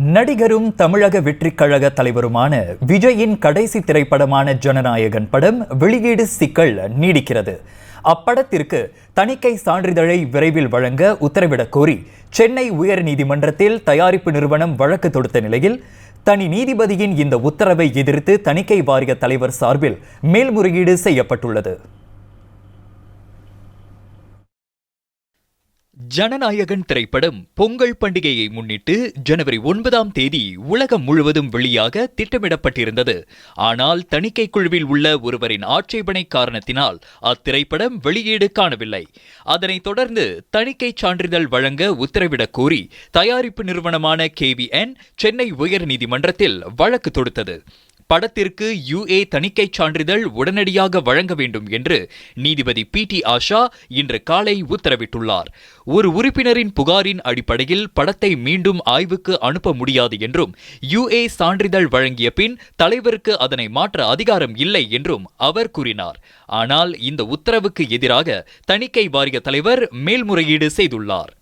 நடிகரும் தமிழக வெற்றிக் கழக தலைவருமான விஜயின் கடைசி திரைப்படமான ஜனநாயகன் படம் வெளியீடு சிக்கல் நீடிக்கிறது. அப்படத்திற்கு தணிக்கை சான்றிதழை விரைவில் வழங்க உத்தரவிடக் கோரி சென்னை உயர்நீதிமன்றத்தில் தயாரிப்பு நிறுவனம் வழக்கு தொடுத்த நிலையில் தனி நீதிபதியின் இந்த உத்தரவை எதிர்த்து தணிக்கை வாரிய தலைவர் சார்பில் மேல்முறையீடு செய்யப்பட்டுள்ளது. ஜனநாயகன் திரைப்படம் பொங்கல் பண்டிகையை முன்னிட்டு ஜனவரி ஒன்பதாம் தேதி உலகம் முழுவதும் வெளியாக திட்டமிடப்பட்டிருந்தது. ஆனால் தணிக்கை குழுவில் உள்ள ஒருவரின் ஆட்சேபனை காரணத்தினால் அத்திரைப்படம் வெளியீடு காணவில்லை. அதனைத் தொடர்ந்து தணிக்கை சான்றிதழ் வழங்க உத்தரவிடக் கோரி தயாரிப்பு நிறுவனமான கேவிஎன் சென்னை உயர்நீதிமன்றத்தில் வழக்கு தொடுத்தது. படத்திற்கு யுஏ தணிக்கைச் சான்றிதழ் உடனடியாக வழங்க வேண்டும் என்று நீதிபதி பி டி ஆஷா இன்று காலை உத்தரவிட்டுள்ளார். ஒரு உறுப்பினரின் புகாரின் அடிப்படையில் படத்தை மீண்டும் ஆய்வுக்கு அனுப்ப முடியாது என்றும் யுஏ சான்றிதழ் வழங்கிய பின் தலைவருக்கு அதனை மாற்ற அதிகாரம் இல்லை என்றும் அவர் கூறினார். ஆனால் இந்த உத்தரவுக்கு எதிராக தணிக்கை வாரிய தலைவர் மேல்முறையீடு செய்துள்ளார்.